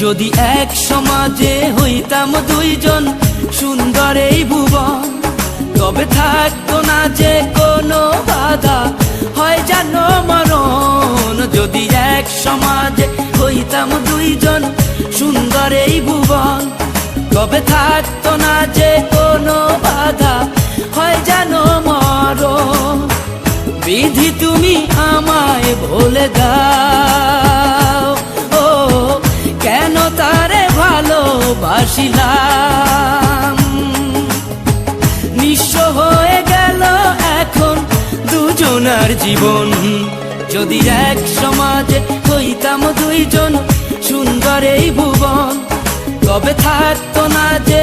যদি এক সমাজে হইতাম দুইজন সুন্দর এই ভুবন, তবে থাকতো না যে কোনো বাধা, হয় যেন মরণ। যদি এক সমাজে হইতাম দুইজন সুন্দর এই ভুবন, তবে থাকতো না যে কোনো বাধা, হয় যেন মরণ। বিধি তুমি আমায় ভুলে দাও। ভালোবাসিলাম। নিঃস্ব হয়ে গেল এখন দুজনার জীবন। যদি এক সমাজে হইতাম দুইজন সুন্দর এই ভুবন, তবে থাকতো না যে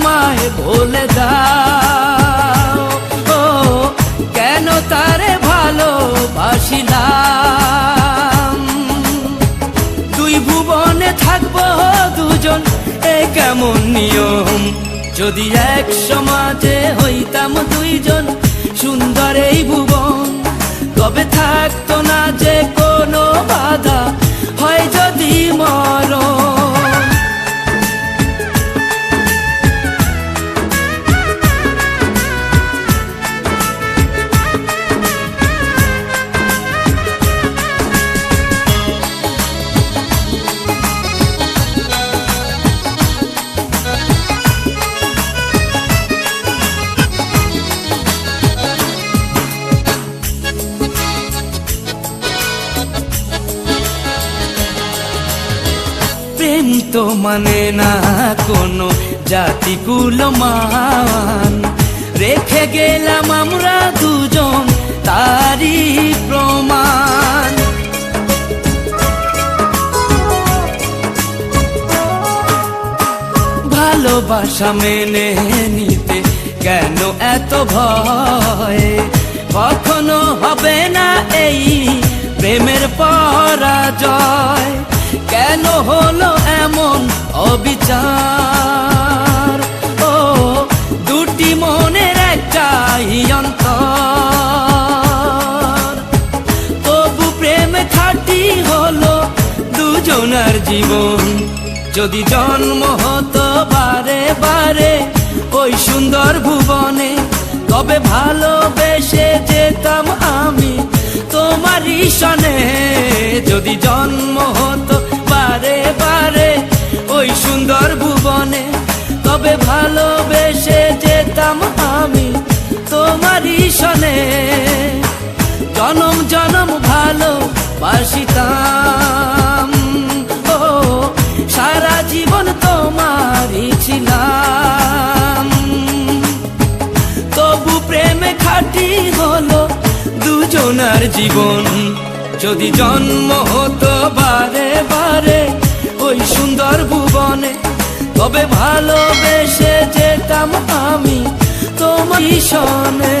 আমায় বলে দাও। ও, কেন তারে ভালোবাসিলাম? দুই ভুবনে থাকব দুজন, এ কেমন নিয়ম? যদি এক সমাজে হইতাম দুইজন, সুন্দর এই ভুবন, তবে থাকতো প্রেম তো মানে না কোনো জাতি মান রেখে গেলাম আমরা দুজন তারই প্রমাণ। ভালোবাসা মেনে নিতে কেন এত ভয়? কখনো হবে না এই অবিচার। ও, দুটি মনের একটাই অন্তর। তবু প্রেম খাটি হলো দুজনার জীবন। যদি জন্ম হতো বারে বারে ওই সুন্দর ভুবনে, তবে ভালোবেসে যেতাম আমি তোমারই সনে। যদি জন্ম হতো জনম জনম ভালো বাসিতাম ও, সারা জীবন তোমারই ছিলাম। তবু প্রেমে খাটি হলো দুজনার জীবন। যদি জন্ম হতো বারে বারে ওই সুন্দর ভুবনে, তবে ভালোবেসে যেতাম আমি তোমার সনে